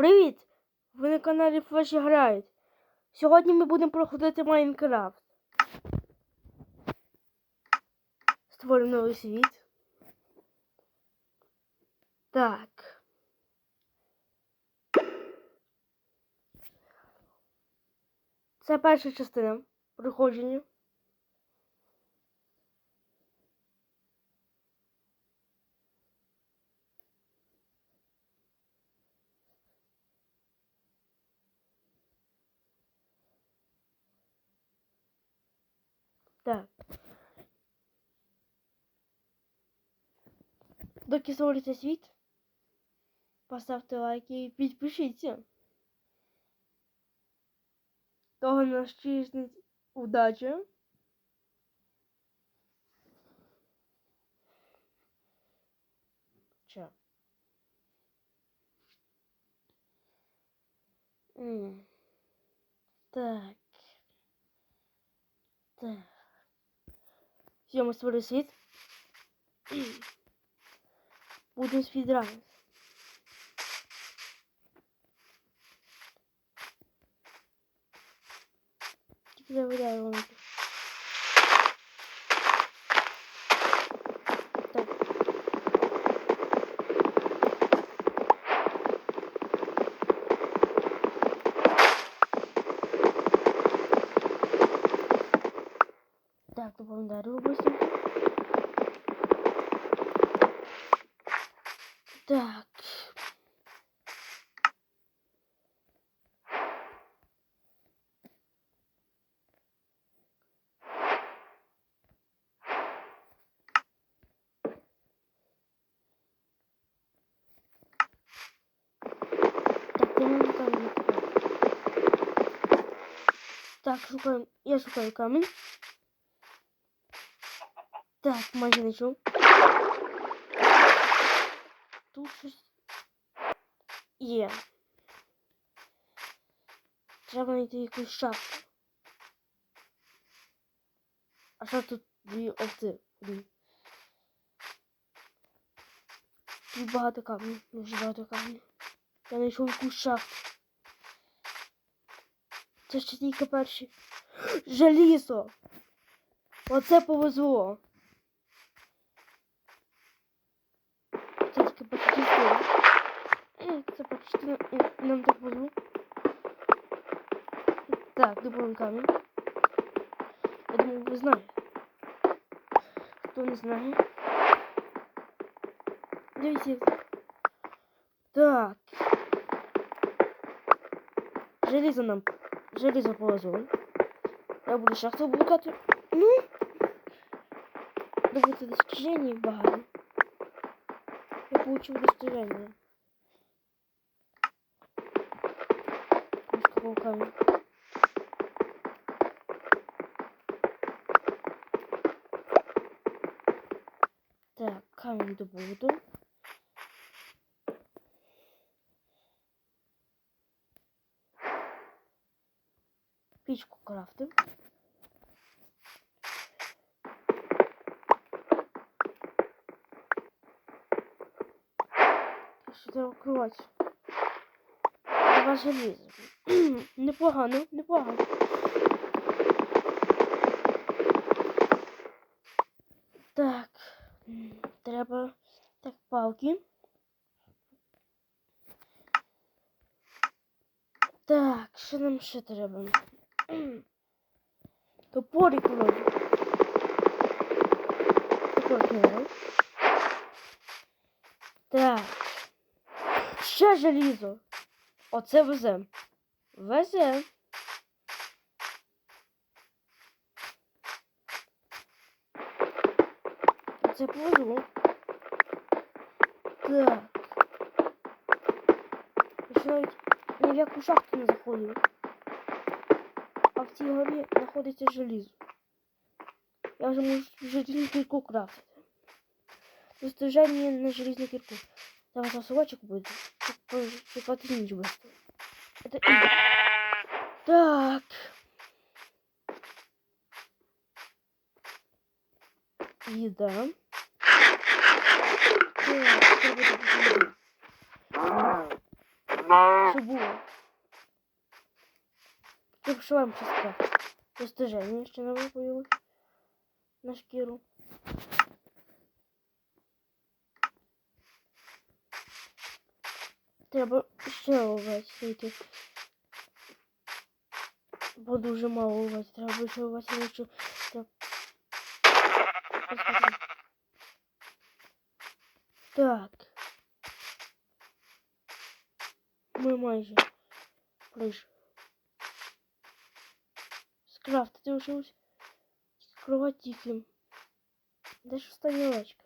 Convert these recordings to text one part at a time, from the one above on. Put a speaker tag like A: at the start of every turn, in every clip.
A: Привіт! Ви на каналі Флеші грають. Сьогодні ми будемо проходити Майнкрафт. Створимо новий світ. Так. Це перша частина проходження. Доки створиться світ, поставте лайки і підпишіться. Того нас чиснить удача. Ча. М. Так. Так. Все, ми створили світ. Будемо спідранити. Тільки завіряю вам. Так, шукаємо. Я шукаю камінь. Так, майже знайшов. Тут щось є. Треба знайти якусь шапку. А що тут дві овці? Блін. Тут багато камнів, дуже багато камнів. Я знайшов якусь шапку. Це ще тільки перші. Желізо! Оце повезло. Це тільки почти частина. Е, Це почти е, нам так повезло. Так, добавим камінь. Я думаю, ви знаєте. Хто не знає. Дивіться. Так. Желізо нам. Желізо повезло. Я буду шахту блукати. Ну. Давайте достижений багато. Я получил достижение. Раскопал камень. Так, камень добуду. Печку крафтим. Що треба вкривати? Два желіза. непогано, непогано. Так. Треба. Так, палки. Так, що нам ще треба? Топорик вроде. Топорик Так. Ще желізо. Оце везе. Везе. Це повезло. Так. Ще навіть ні в яку шахту не заходив. А в цій горі знаходиться желізо. Я вже можу желізну кірку крафтити. Достиження на железну кірку. Зараз носовочек будет. Чекати ніч быстро. Это Игорь. Так. Еда. Що, що вам ще сказати? Достиження ще не виповіли на шкіру. Треба ще овець йти. Бо дуже мало овець. Треба більше овець лучше. Треба... Господи. Так. Ми майже прийшли. Де ж остання овечка?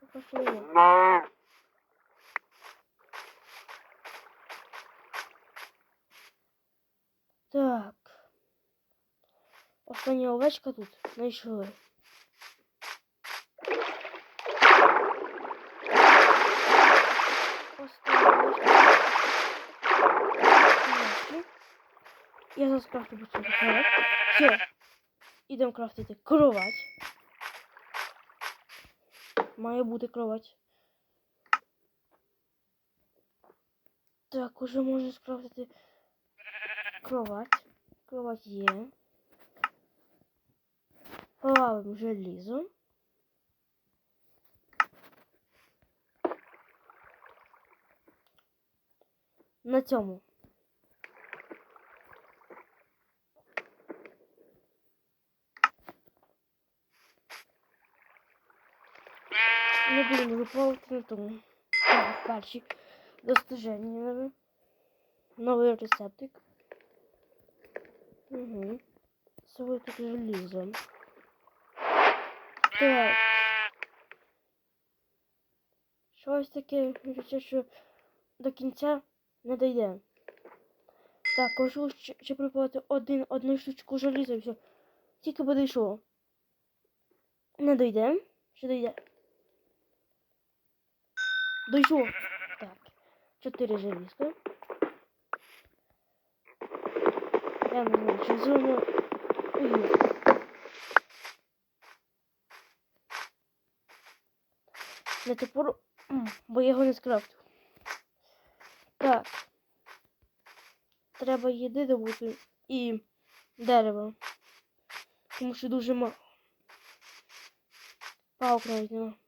A: Пока що нема. Так. Остання овечка тут. Знайшли. Я зараз крафту буду кровать. Все. Ідемо крафтити кровать. Має бути кровать. Так, уже можна скрафтити кровать. Кровать є. Плавимо желізо. На цьому. Не будемо виплавати на тому. Так, перші достиження. Новий рецептик. Угу. Своє тут желізо. Так. Щось таке, що до кінця не дійде. Так, кажу, ще, ще один, одну штучку желіза, і все. Тільки буде йшло. Не дійде. Ще дійде. Дійшло. Так. Чотири желізка. Я не знаю, зону. Ой. Не топор, бо я його не скрафтив. Так. Треба їди добути і дерево. Тому що дуже мало. Палок навіть нема.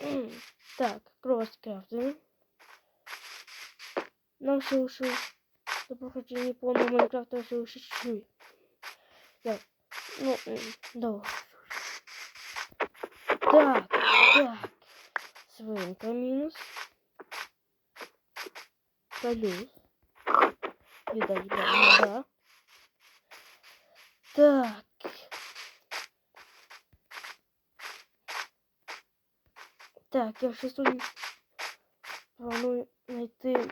A: Так, кров скрафтили. Нам ще лишив до проходження повного Майнкрафта ще лише чуть-чуть. Так, ну, довго. Так, так. Свинка мінус. Плюс. Еда, еда, еда. Так. Так, я ще сьогодні планую знайти.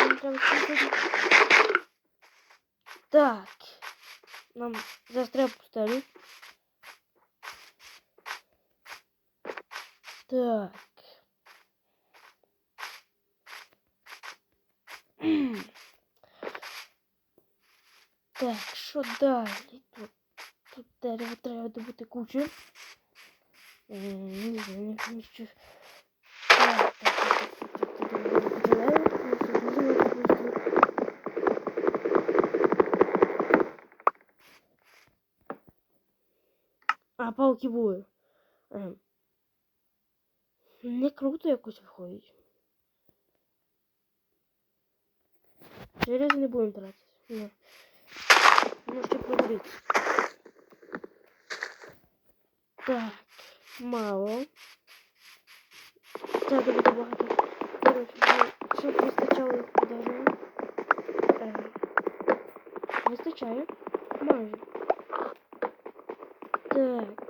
A: Мені треба сьогодні- Так. Нам зараз треба пустелю. Так. Так, що далі? Тому що дуже багато кущів. А, палки були. Ем. Не круто якось виходить. Через не будемо тратити. Ні. Ну, ще проводити. Так, мало. Треба буде багато. Короче, ну, щоб вистачало дерева. Е, вистачає. Майже. Так.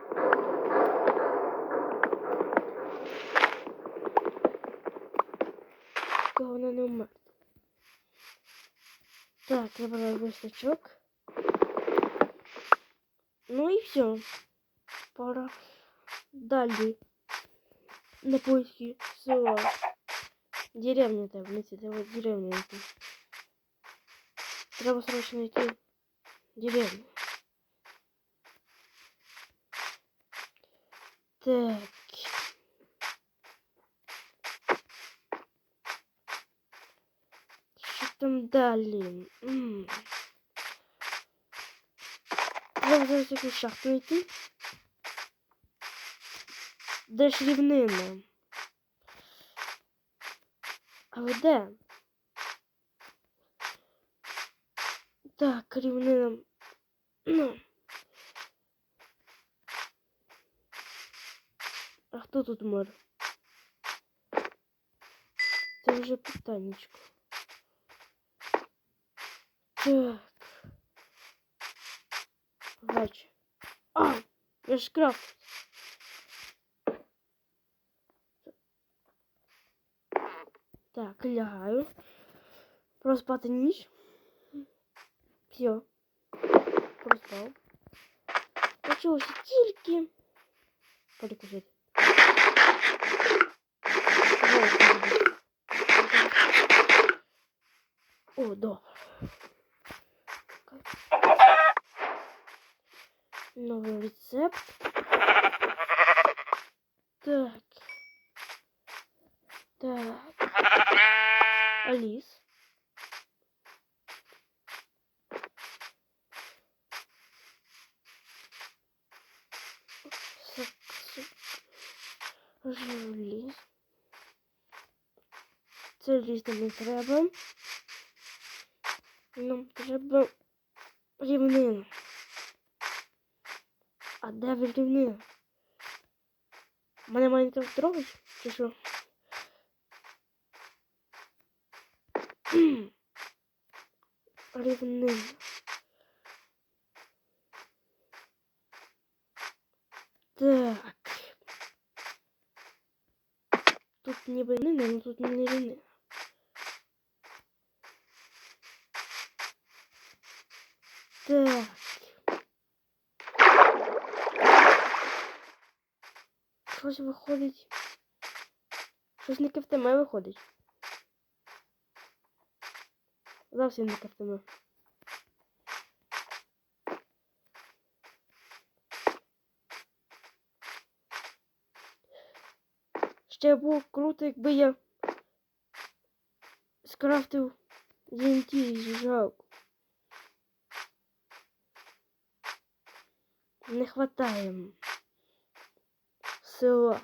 A: Головне не вмер. Так, забрали вистачок. Ну і все. Пора далі на поиски села Деревню треба знайти, треба деревню знайти. Треба срочно йти в деревню. Так. Що там далі? М. Треба зараз якусь шахту знайти. Де ж рівнина? Але де? Так, рівнина. Ну. А хто тут мер? Це вже питаннячко. Так. Бач. А! Я ж крафт. Так, лягаю. Проспати ніч. Все. Проспав. Почалося тільки. Перекусити. О, добре. Новий рецепт. Так. Так. Алис. Ліс. Це нам не треба. Нам треба рівнину. А де ви рівнина? Мене Майнкрафт трогать? Чи що? Рівнина. Так. Тут ніби рівнина, але тут не рівнина. Так. Щось виходить. Щось не кафтеме виходить. Зовсім не кафтеме. Ще було круто, якби я скрафтив TNT жалко. Не хватає села.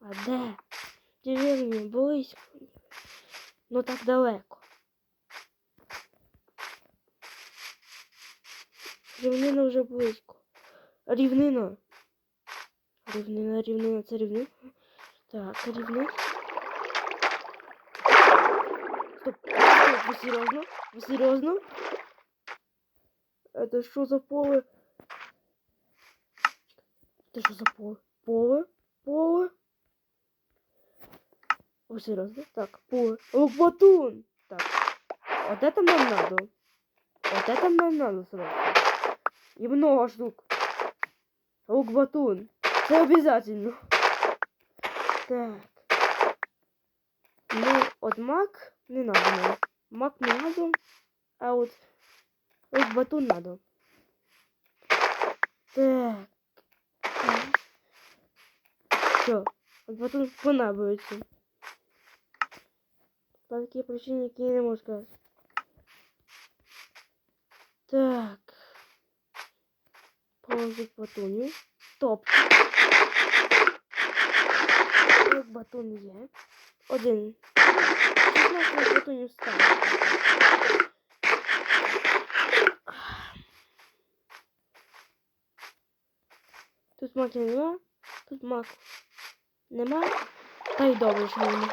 A: А де? Деревні близько. Ну так далеко. Рівнина вже близько. Рівнина. Рівнина, рівнина, це рівнина. Так, рівнина. Стоп, стоп, ви серйозно? Ви серйозно? Это що за поле? Это что за поле? Поле? Поле? О, серьезно? Так, поле. О, батун! Так. Вот это нам надо. Вот это нам надо срочно. И много штук. Лук батун. Это обязательно. Так. Ну, от мак не надо нам. Мак не надо. А вот лук батун надо. Так. Все, от батон понадобиться. По такій причині, які я не можу сказати. Так. Положить батоню. Топ. Як батон є. Один. 16 батонів стало. Тут маки нема, тут мак нема. Та й добре, що нема.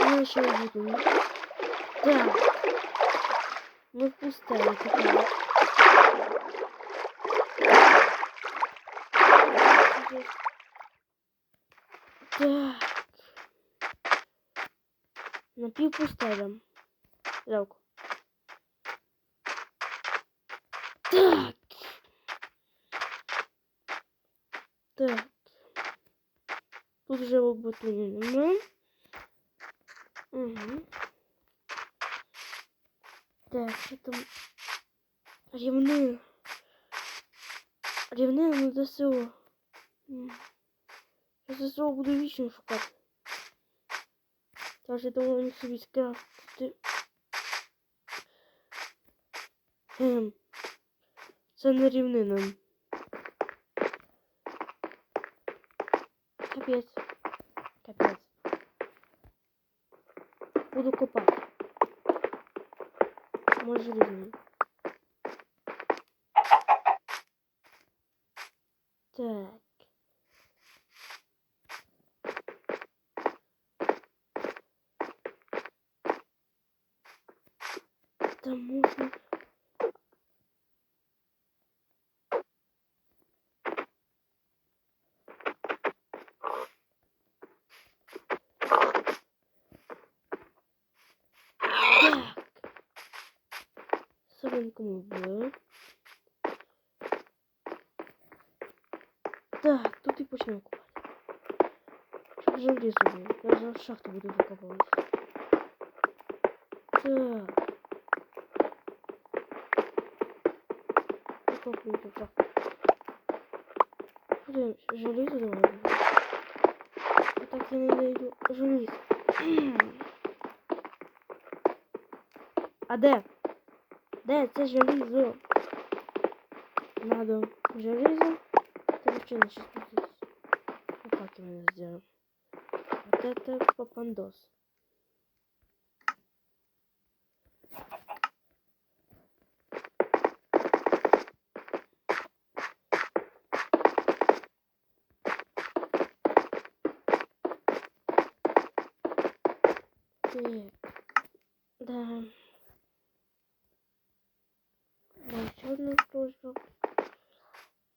A: Ну, ще й буду. Так. Ми в пустелі тепер. Так. Напів пустеля. Жалко. Так. Так. Тут Тут вже лоботунів нема. Угу. Так, що там? Рівнина. Рівнина на ДСО. М. Я ДСО буду вічно шукати. Тож я думаю, не собі скрафтити. Ем. Це не рівнина. Капець. Капець. Буду копати. Може рівнина. Солонкому в. Так, тут і почнемо купати. Щоб желізо було. Я зараз шахту буду викопувати. Так. Викопую тут шахту. Подивимось, желізо давай буде. А так я не знайду желізо. А де? Де це желізо? Надо железо. Ты вообще будет. Ну как именно сделаем? Вот это попандос. Так. Да. Да, еще одна просьба.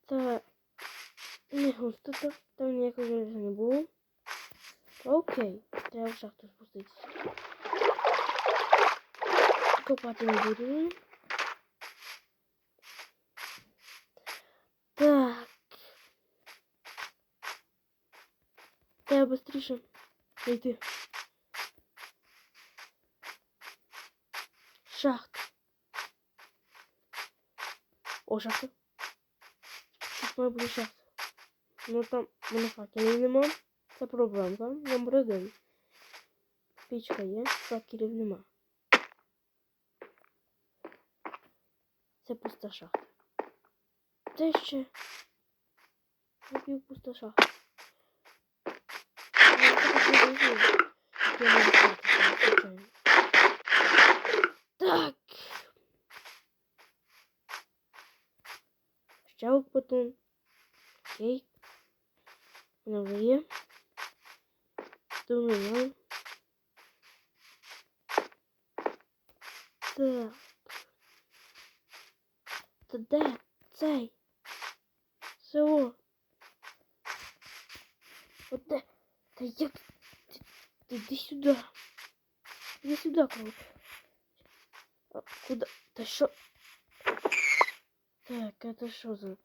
A: Та не густо так, там ніякого железа не було. Окей, треба в Копати не буду. Так. Треба швидше зайти. Шахта. О, шахта. Тут має бути шахта. Ну там мене факелів нема. Це проблемка. Номер один. Пічка є, факелів нема. Це пуста шахта. Це ще напів пуста шахта. Ну, це таке дуже. Я не знаю, звичайно. Так. Ще потім. Окей. Вона вже є. Думаю. Так. Та де цей? Село? От де? Та як? Йди сюди. Іди сюди, коротше. А, куда? Та що? Так, это що за?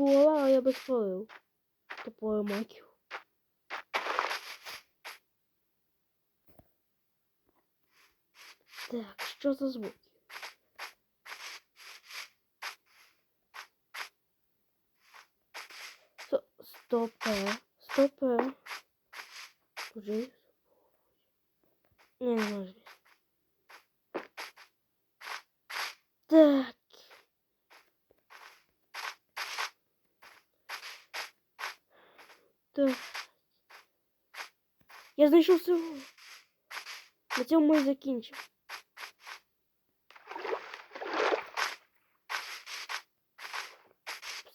A: Було лава, я би спалив. Тупою маків. Так, що за звуки? Сто- Стопе. Стопе. Куди? Не, не може. Так. Так. Я знайшов село. На цьому ми і закінчимо.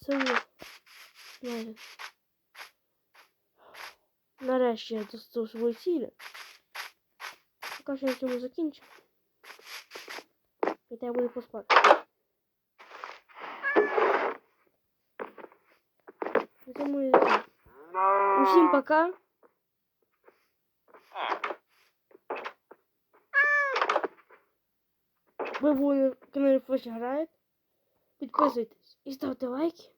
A: Село. Знайдено. Нарешті я достав свої цілі. Поки що на цьому закінчимо. Хотя буду поспати. На цьому і все. Усім пока. Ви були на каналі Фош грає. Підписуйтесь і ставте лайки.